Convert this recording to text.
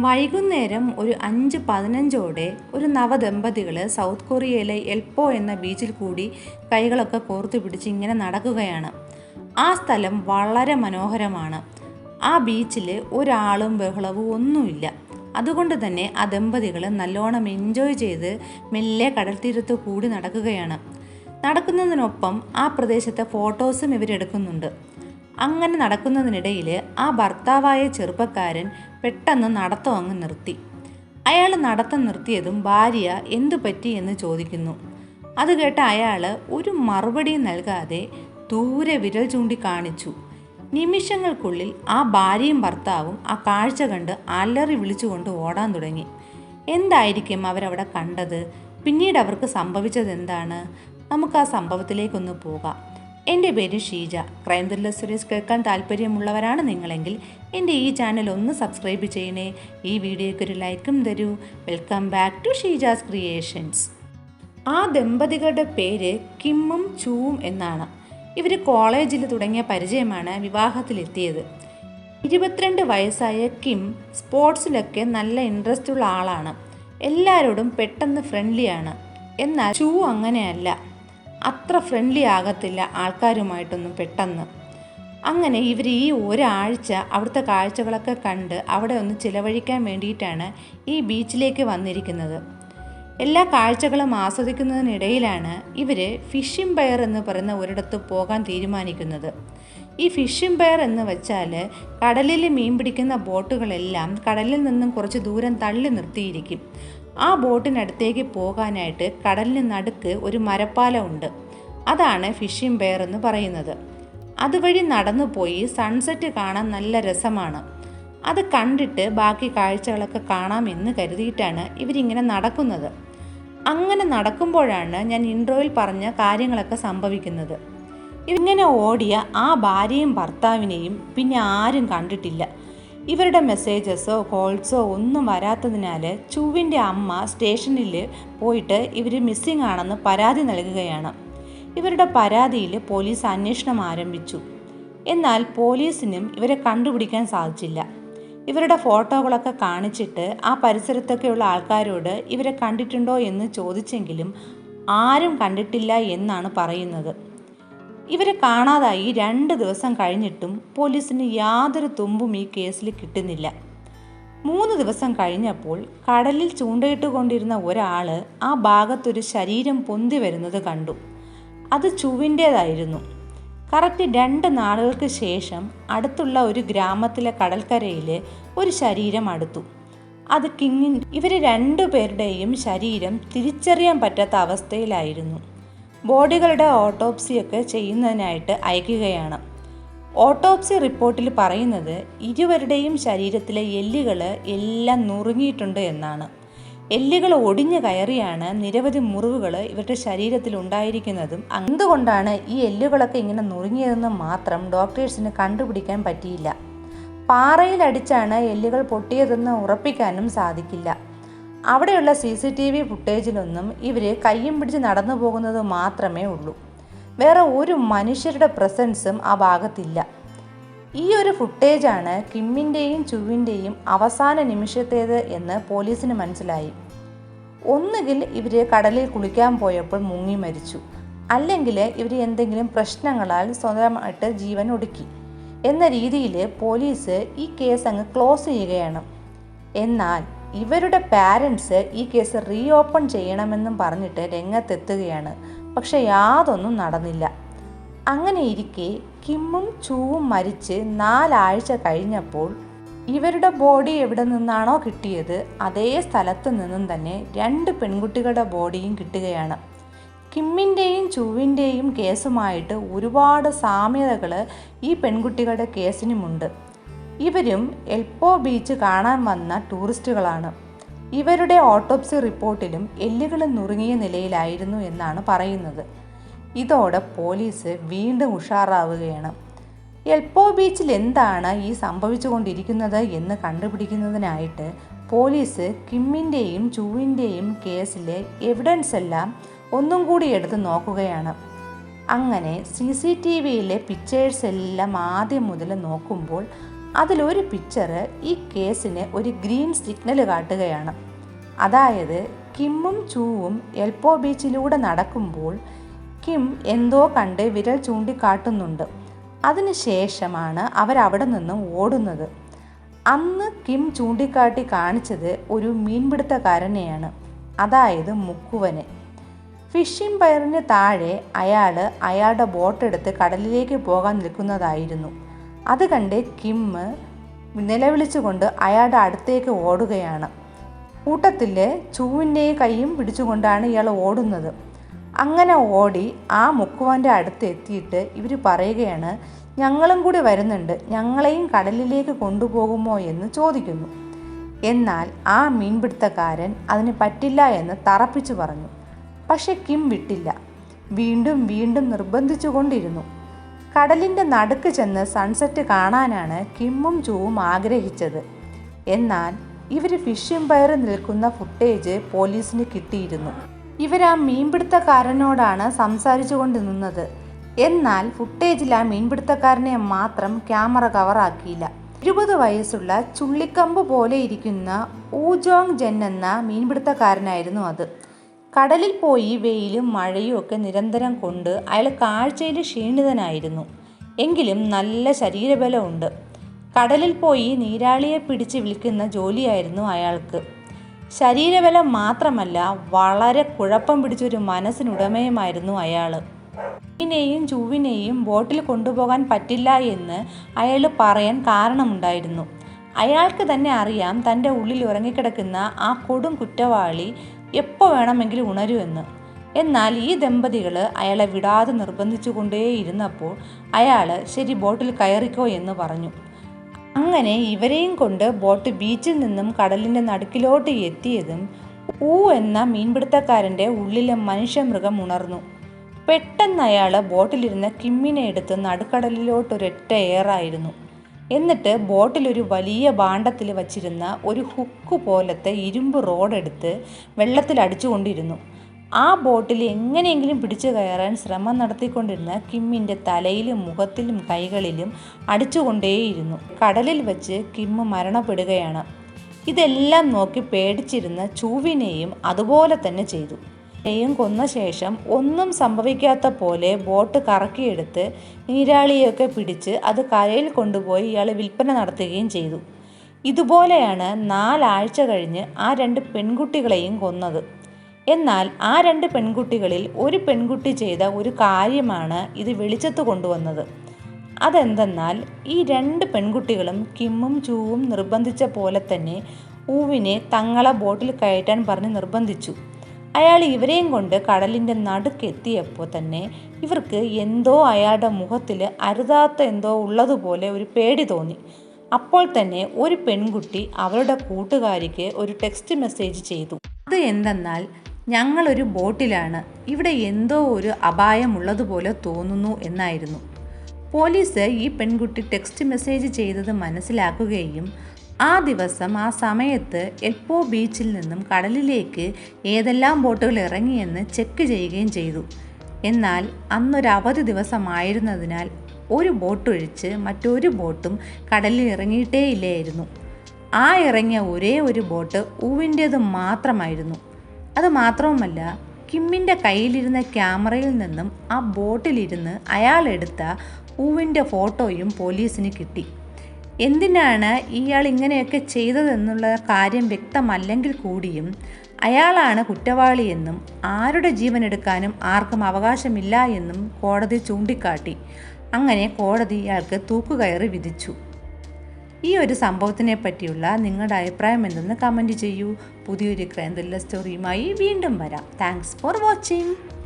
വൈകുന്നേരം ഒരു അഞ്ച് പതിനഞ്ചോടെ ഒരു നവദമ്പതികൾ സൗത്ത് കൊറിയയിലെ എൽപ്പോ എന്ന ബീച്ചിൽ കൂടി കൈകളൊക്കെ കോർത്തു പിടിച്ച് ഇങ്ങനെ നടക്കുകയാണ്. ആ സ്ഥലം വളരെ മനോഹരമാണ്. ആ ബീച്ചിൽ ഒരാളും ബഹളവും ഒന്നുമില്ല. അതുകൊണ്ട് തന്നെ ആ ദമ്പതികൾ നല്ലോണം എൻജോയ് ചെയ്ത് മെല്ലെ കടൽ തീരത്ത് കൂടി നടക്കുകയാണ്. നടക്കുന്നതിനൊപ്പം ആ പ്രദേശത്തെ ഫോട്ടോസും ഇവരെടുക്കുന്നുണ്ട് അങ്ങനെ നടക്കുന്നതിനിടയിൽ ആ ഭർത്താവായ ചെറുപ്പക്കാരൻ പെട്ടെന്ന് നടത്തം അങ്ങ് നിർത്തി. അയാൾ നടത്തം നിർത്തിയതും ഭാര്യ എന്തു പറ്റി എന്ന് ചോദിക്കുന്നു. അത് കേട്ട അയാൾ ഒരു മറുപടി നൽകാതെ ദൂരെ വിരൽ ചൂണ്ടി കാണിച്ചു. നിമിഷങ്ങൾക്കുള്ളിൽ ആ ഭാര്യയും ഭർത്താവും ആ കാഴ്ച കണ്ട് അലറി വിളിച്ചുകൊണ്ട് ഓടാൻ തുടങ്ങി. എന്തായിരിക്കും അവരവിടെ കണ്ടത്? പിന്നീട് അവർക്ക് സംഭവിച്ചത് എന്താണ് നമുക്ക് ആ സംഭവത്തിലേക്കൊന്ന് പോകാം. എന്റെ പേര് ഷീജ. ക്രൈം ത്രില്ലർ സീരീസ് കേൾക്കാൻ താല്പര്യമുള്ളവരാണ് നിങ്ങളെങ്കിൽ എന്റെ ഈ ചാനൽ ഒന്ന് സബ്സ്ക്രൈബ് ചെയ്യണേ. ഈ വീഡിയോയ്ക്ക് ഒരു ലൈക്കും തരൂ. Welcome back to Sheeja's creations. ആ ദമ്പതികളുടെ പേര് കിമ്മും ചൂവും എന്നാണ്. ഇവർ കോളേജിൽ തുടങ്ങിയ പരിചയമാണ് വിവാഹത്തിലെത്തിയത്. ഇരുപത്തിരണ്ട് വയസ്സായ കിം സ്പോർട്സിലൊക്കെ നല്ല ഇൻട്രസ്റ്റ് ഉള്ള ആളാണ്. എല്ലാവരോടും പെട്ടെന്ന് ഫ്രണ്ട്ലിയാണ്. എന്നാൽ ചൂ അങ്ങനെയല്ല. അത്ര ഫ്രണ്ട്ലി ആകത്തില്ല ആൾക്കാരുമായിട്ടൊന്നും പെട്ടെന്ന്. അങ്ങനെ ഇവർ ഈ ഒരാഴ്ച അവിടുത്തെ കാഴ്ചകളൊക്കെ കണ്ട് അവിടെ ഒന്ന് ചിലവഴിക്കാൻ വേണ്ടിയിട്ടാണ് ഈ ബീച്ചിലേക്ക് വന്നിരിക്കുന്നത്. എല്ലാ കാഴ്ചകളും ആസ്വദിക്കുന്നതിനിടയിലാണ് ഇവർ ഫിഷിംഗ് ബയർ എന്ന് പറയുന്ന ഒരിടത്ത് പോകാൻ തീരുമാനിക്കുന്നത്. ഈ ഫിഷിംഗ് ബയർ എന്ന് വെച്ചാൽ കടലിൽ മീൻ പിടിക്കുന്ന ബോട്ടുകളെല്ലാം കടലിൽ നിന്നും കുറച്ച് ദൂരം തള്ളി നിർത്തിയിരിക്കും. ആ ബോട്ടിനടുത്തേക്ക് പോകാനായിട്ട് കടലിന് നടുക്ക് ഒരു മരപ്പാലം ഉണ്ട്. അതാണ് ഫിഷിംഗ് ബെയർ എന്ന് പറയുന്നത്. അതുവഴി നടന്നു പോയി സൺസെറ്റ് കാണാൻ നല്ല രസമാണ്. അത് കണ്ടിട്ട് ബാക്കി കാഴ്ചകളൊക്കെ കാണാമെന്ന് കരുതിയിട്ടാണ് ഇവരിങ്ങനെ നടക്കുന്നത്. അങ്ങനെ നടക്കുമ്പോഴാണ് ഞാൻ ഇൻട്രോയിൽ പറഞ്ഞ കാര്യങ്ങളൊക്കെ സംഭവിക്കുന്നത്. ഇങ്ങനെ ഓടിയ ആ ഭാര്യയും ഭർത്താവിനെയും പിന്നെ ആരും കണ്ടിട്ടില്ല. ഇവരുടെ മെസ്സേജസോ കോൾസോ ഒന്നും വരാത്തതിനാൽ ചുവിന്റെ അമ്മ സ്റ്റേഷനിൽ പോയിട്ട് ഇവർ മിസ്സിംഗ് ആണെന്ന് പരാതി നൽകുകയാണ്. ഇവരുടെ പരാതിയിൽ പോലീസ് അന്വേഷണം ആരംഭിച്ചു. എന്നാൽ പോലീസിനും ഇവരെ കണ്ടുപിടിക്കാൻ സാധിച്ചില്ല. ഇവരുടെ ഫോട്ടോകളൊക്കെ കാണിച്ചിട്ട് ആ പരിസരത്തൊക്കെയുള്ള ആൾക്കാരോട് ഇവരെ കണ്ടിട്ടുണ്ടോ എന്ന് ചോദിച്ചെങ്കിലും ആരും കണ്ടിട്ടില്ല എന്നാണ് പറയുന്നത്. ഇവരെ കാണാതായി രണ്ട് ദിവസം കഴിഞ്ഞിട്ടും പോലീസിന് യാതൊരു തുമ്പും ഈ കേസിൽ കിട്ടുന്നില്ല. മൂന്ന് ദിവസം കഴിഞ്ഞപ്പോൾ കടലിൽ ചൂണ്ടയിട്ട് കൊണ്ടിരുന്ന ഒരാൾ ആ ഭാഗത്തൊരു ശരീരം പൊന്തി വരുന്നത് കണ്ടു. അത് ചുവിന്റേതായിരുന്നു. കറക്റ്റ് രണ്ട് നാളുകൾക്ക് ശേഷം അടുത്തുള്ള ഒരു ഗ്രാമത്തിലെ കടൽക്കരയിൽ ഒരു ശരീരം അടുത്തു. അത് കിങ്ങിൻ ഇവർ രണ്ടു പേരുടെയും ശരീരം തിരിച്ചറിയാൻ പറ്റാത്ത അവസ്ഥയിലായിരുന്നു. ബോഡികളുടെ ഓട്ടോപ്സിയൊക്കെ ചെയ്യുന്നതിനായിട്ട് അയക്കുകയാണ്. ഓട്ടോപ്സി റിപ്പോർട്ടിൽ പറയുന്നത് ഇരുവരുടെയും ശരീരത്തിലെ എല്ലുകൾ എല്ലാം നുറുങ്ങിയിട്ടുണ്ട് എന്നാണ്. എല്ലുകൾ ഒടിഞ്ഞു കയറിയാണ് നിരവധി മുറിവുകൾ ഇവരുടെ ശരീരത്തിൽ ഉണ്ടായിരിക്കുന്നതും. എന്തുകൊണ്ടാണ് ഈ എല്ലുകളൊക്കെ ഇങ്ങനെ നുറുങ്ങിയതെന്ന് മാത്രം ഡോക്ടേഴ്സിന് കണ്ടുപിടിക്കാൻ പറ്റിയില്ല. പാറയിലടിച്ചാണ് എല്ലുകൾ പൊട്ടിയതെന്ന് ഉറപ്പിക്കാനും സാധിക്കില്ല. അവിടെയുള്ള സി സി ടി വി ഫുട്ടേജിലൊന്നും ഇവർ കയ്യും പിടിച്ച് നടന്നു പോകുന്നത് മാത്രമേ ഉള്ളൂ. വേറെ ഒരു മനുഷ്യരുടെ പ്രസൻസും ആ ഭാഗത്തില്ല. ഈ ഒരു ഫുട്ടേജാണ് കിമ്മിന്റെയും ചുവിന്റെയും അവസാന നിമിഷത്തേത് എന്ന് പോലീസിന് മനസ്സിലായി. ഒന്നുകിൽ ഇവർ കടലിൽ കുളിക്കാൻ പോയപ്പോൾ മുങ്ങി മരിച്ചു. അല്ലെങ്കിൽ ഇവർ എന്തെങ്കിലും പ്രശ്നങ്ങളാൽ സ്വന്തമായിട്ട് ജീവൻ ഒടുക്കി എന്ന രീതിയിൽ പോലീസ് ഈ കേസ് അങ്ങ് ക്ലോസ് ചെയ്യുകയാണ്. എന്നാൽ ഇവരുടെ പാരൻസ് ഈ കേസ് റീ ഓപ്പൺ ചെയ്യണമെന്നും പറഞ്ഞിട്ട് രംഗത്തെത്തുകയാണ്. പക്ഷെ യാതൊന്നും നടന്നില്ല. അങ്ങനെ ഇരിക്കെ കിമ്മും ചൂവും മരിച്ച് നാലാഴ്ച കഴിഞ്ഞപ്പോൾ ഇവരുടെ ബോഡി എവിടെ നിന്നാണോ കിട്ടിയത് അതേ സ്ഥലത്ത് നിന്നും തന്നെ രണ്ട് പെൺകുട്ടികളുടെ ബോഡിയും കിട്ടുകയാണ്. കിമ്മിന്റെയും ചുവിന്റെയും കേസുമായിട്ട് ഒരുപാട് സാമ്യതകൾ ഈ പെൺകുട്ടികളുടെ കേസിനുമുണ്ട്. ഇവരും എൽപ്പോ ബീച്ച് കാണാൻ വന്ന ടൂറിസ്റ്റുകളാണ്. ഇവരുടെ ഓട്ടോപ്സി റിപ്പോർട്ടിലും എല്ലുകൾ നുറുങ്ങിയ നിലയിലായിരുന്നു എന്നാണ് പറയുന്നത്. ഇതോടെ പോലീസ് വീണ്ടും ഉഷാറാവുകയാണ്. എൽപ്പോ ബീച്ചിൽ എന്താണ് ഈ സംഭവിച്ചുകൊണ്ടിരിക്കുന്നത് എന്ന് കണ്ടുപിടിക്കുന്നതിനായിട്ട് പോലീസ് കിമ്മിന്റെയും ചൂവിന്റെയും കേസിലെ എവിഡൻസ് എല്ലാം ഒന്നും കൂടി എടുത്ത് നോക്കുകയാണ്. അങ്ങനെ സി സി ടി വിയിലെ പിക്ചേഴ്സ് എല്ലാം ആദ്യം മുതൽ നോക്കുമ്പോൾ അതിലൊരു പിക്ചർ ഈ കേസിന് ഒരു ഗ്രീൻ സിഗ്നൽ കാട്ടുകയാണ്. അതായത് കിമ്മും ചൂവും എൽപോ ബീച്ചിലൂടെ നടക്കുമ്പോൾ കിം എന്തോ കണ്ട് വിരൽ ചൂണ്ടിക്കാട്ടുന്നുണ്ട്. അതിനുശേഷമാണ് അവരവിടെ നിന്നും ഓടുന്നത്. അന്ന് കിം ചൂണ്ടിക്കാട്ടി കാണിച്ചത് ഒരു മീൻപിടുത്തക്കാരനെയാണ്. അതായത് മുക്കുവനെ. ഫിഷിംഗ് പയറിന് താഴെ അയാൾ അയാളുടെ ബോട്ടെടുത്ത് കടലിലേക്ക് പോകാൻ നിൽക്കുന്നതായിരുന്നു. അത് കണ്ട് കിം നിലവിളിച്ചുകൊണ്ട് അയാളുടെ അടുത്തേക്ക് ഓടുകയാണ്. കൂട്ടത്തിൽ ചൂവിന്റെ കൈയും പിടിച്ചുകൊണ്ടാണ് ഇയാൾ ഓടുന്നത്. അങ്ങനെ ഓടി ആ മുക്കുവാന്റെ അടുത്ത് എത്തിയിട്ട് ഇവർ പറയുകയാണ് ഞങ്ങളും കൂടി വരുന്നുണ്ട്. ഞങ്ങളെയും കടലിലേക്ക് കൊണ്ടുപോകുമോ എന്ന് ചോദിക്കുന്നു. എന്നാൽ ആ മീൻപിടുത്തക്കാരൻ അതിന് പറ്റില്ല എന്ന് തറപ്പിച്ചു പറഞ്ഞു. പക്ഷെ കിം വിട്ടില്ല. വീണ്ടും വീണ്ടും നിർബന്ധിച്ചു കൊണ്ടിരുന്നു കടലിന്റെ നടുക്ക് ചെന്ന് സൺസെറ്റ് കാണാനാണ് കിമ്മും ജൂവും ആഗ്രഹിച്ചത്. എന്നാൽ ഇവർ ഫിഷിംഗ് പയർ നിൽക്കുന്ന ഫുട്ടേജ് പോലീസിന് കിട്ടിയിരുന്നു. ഇവർ ആ മീൻപിടുത്തക്കാരനോടാണ് സംസാരിച്ചു കൊണ്ട് നിന്നത്. എന്നാൽ ഫുട്ടേജിൽ ആ മീൻപിടുത്തക്കാരനെ മാത്രം ക്യാമറ കവറാക്കിയില്ല ഇരുപത് വയസ്സുള്ള ചുള്ളിക്കമ്പ് പോലെ ഇരിക്കുന്ന ഊജോങ് ജെൻ എന്ന മീൻപിടുത്തക്കാരനായിരുന്നു അത്. കടലിൽ പോയി വെയിലും മഴയും ഒക്കെ നിരന്തരം കൊണ്ട് അയാൾ കാഴ്ചയിൽ ക്ഷീണിതനായിരുന്നു. എങ്കിലും നല്ല ശരീരബലമുണ്ട്. കടലിൽ പോയി നീരാളിയെ പിടിച്ച് വിൽക്കുന്ന ജോലിയായിരുന്നു അയാൾക്ക്. ശരീരബലം മാത്രമല്ല വളരെ കുഴപ്പം പിടിച്ചൊരു മനസ്സിനുടമയുമായിരുന്നു അയാൾ. ചൂവിനെയും ചൂവിനെയും ബോട്ടിൽ കൊണ്ടുപോകാൻ പറ്റില്ല എന്ന് അയാൾ പറയാൻ കാരണമുണ്ടായിരുന്നു. അയാൾക്ക് തന്നെ അറിയാം തന്റെ ഉള്ളിൽ ഉറങ്ങിക്കിടക്കുന്ന ആ കൊടും കുറ്റവാളി എപ്പോൾ വേണമെങ്കിലും ഉണരുമെന്ന് എന്നാൽ ഈ ദമ്പതികൾ അയാളെ വിടാതെ നിർബന്ധിച്ചു കൊണ്ടേയിരുന്നപ്പോൾ അയാൾ ശരി ബോട്ടിൽ കയറിക്കോ എന്ന് പറഞ്ഞു. അങ്ങനെ ഇവരെയും കൊണ്ട് ബോട്ട് ബീച്ചിൽ നിന്നും കടലിന്റെ നടുക്കിലോട്ട് എത്തിയതും ഊ എന്ന മീൻപിടുത്തക്കാരന്റെ ഉള്ളിലെ മനുഷ്യമൃഗം ഉണർന്നു. പെട്ടെന്ന് അയാൾ ബോട്ടിലിരുന്ന കിമ്മിനെ എടുത്ത് നടുക്കടലിലോട്ടൊരൊറ്റ ഏറായിരുന്നു എന്നിട്ട് ബോട്ടിലൊരു വലിയ ഭാണ്ഡത്തിൽ വച്ചിരുന്ന ഒരു ഹുക്ക് പോലത്തെ ഇരുമ്പ് റോഡെടുത്ത് വെള്ളത്തിൽ അടിച്ചുകൊണ്ടിരുന്നു. ആ ബോട്ടിൽ എങ്ങനെയെങ്കിലും പിടിച്ചു കയറാൻ ശ്രമം നടത്തിക്കൊണ്ടിരുന്ന കിമ്മിന്റെ തലയിലും മുഖത്തിലും കൈകളിലും അടിച്ചുകൊണ്ടേയിരുന്നു. കടലിൽ വെച്ച് കിമ്മ് മരണപ്പെടുകയാണ്. ഇതെല്ലാം നോക്കി പേടിച്ചിരുന്ന ചൂവിനെയും അതുപോലെ തന്നെ ചെയ്തു. യും കൊന്ന ശേഷം ഒന്നും സംഭവിക്കാത്ത പോലെ ബോട്ട് കറക്കിയെടുത്ത് നീരാളിയൊക്കെ പിടിച്ച് അത് കരയിൽ കൊണ്ടുപോയി ഇയാൾ വിൽപ്പന നടത്തുകയും ചെയ്തു. ഇതുപോലെയാണ് നാലാഴ്ച കഴിഞ്ഞ് ആ രണ്ട് പെൺകുട്ടികളെയും കൊന്നത്. എന്നാൽ ആ രണ്ട് പെൺകുട്ടികളിൽ ഒരു പെൺകുട്ടി ചെയ്ത ഒരു കാര്യമാണ് ഇത് വെളിച്ചത്ത് കൊണ്ടുവന്നത്. അതെന്തെന്നാൽ ഈ രണ്ട് പെൺകുട്ടികളും കിമ്മും ചൂവും നിർബന്ധിച്ച പോലെ തന്നെ ഊവിനെ തങ്ങളെ ബോട്ടിൽ കയറ്റാൻ പറഞ്ഞ് നിർബന്ധിച്ചു. അയാൾ ഇവരെയും കൊണ്ട് കടലിന്റെ നടുക്കെത്തിയപ്പോൾ തന്നെ ഇവർക്ക് എന്തോ അയാളുടെ മുഖത്തിൽ അരുതാത്ത എന്തോ ഉള്ളതുപോലെ ഒരു പേടി തോന്നി. അപ്പോൾ തന്നെ ഒരു പെൺകുട്ടി അവരുടെ കൂട്ടുകാരിക്ക് ഒരു ടെക്സ്റ്റ് മെസ്സേജ് ചെയ്തു. അത് എന്തെന്നാൽ ഞങ്ങളൊരു ബോട്ടിലാണ്. ഇവിടെ എന്തോ ഒരു അപായമുള്ളതുപോലെ തോന്നുന്നു എന്നായിരുന്നു. പോലീസ് ഈ പെൺകുട്ടി ടെക്സ്റ്റ് മെസ്സേജ് ചെയ്തത് മനസ്സിലാക്കുകയും ആ ദിവസം ആ സമയത്ത് എൽപോ ബീച്ചിൽ നിന്നും കടലിലേക്ക് ഏതെല്ലാം ബോട്ടുകൾ ഇറങ്ങിയെന്ന് ചെക്ക് ചെയ്യുകയും ചെയ്തു. എന്നാൽ അന്നൊരു അവധി ദിവസമായിരുന്നതിനാൽ ഒരു ബോട്ടൊഴിച്ച് മറ്റൊരു ബോട്ടും കടലിൽ ഇറങ്ങിയിട്ടേയില്ലായിരുന്നു. ആ ഇറങ്ങിയ ഒരേ ഒരു ബോട്ട് ഊവിന്റേത് മാത്രമായിരുന്നു. അത് മാത്രവുമല്ല കിമ്മിന്റെ കയ്യിലിരുന്ന ക്യാമറയിൽ നിന്നും ആ ബോട്ടിലിരുന്ന് അയാളെടുത്ത ഊവിന്റെ ഫോട്ടോയും പോലീസിന് കിട്ടി. എന്തിനാണ് ഇയാൾ ഇങ്ങനെയൊക്കെ ചെയ്തതെന്നുള്ള കാര്യം വ്യക്തമല്ലെങ്കിൽ കൂടിയും അയാളാണ് കുറ്റവാളിയെന്നും ആരുടെ ജീവൻ എടുക്കാനും ആർക്കും അവകാശമില്ല എന്നും കോടതി ചൂണ്ടിക്കാട്ടി. അങ്ങനെ കോടതി ഇയാൾക്ക് തൂക്കുകയറി വിധിച്ചു. ഈ ഒരു സംഭവത്തിനെ പറ്റിയുള്ള നിങ്ങളുടെ അഭിപ്രായം എന്തെന്ന് കമന്റ് ചെയ്യൂ. പുതിയൊരു ക്രൈം ത്രില്ലർ സ്റ്റോറിയുമായി വീണ്ടും വരാം. Thanks for watching.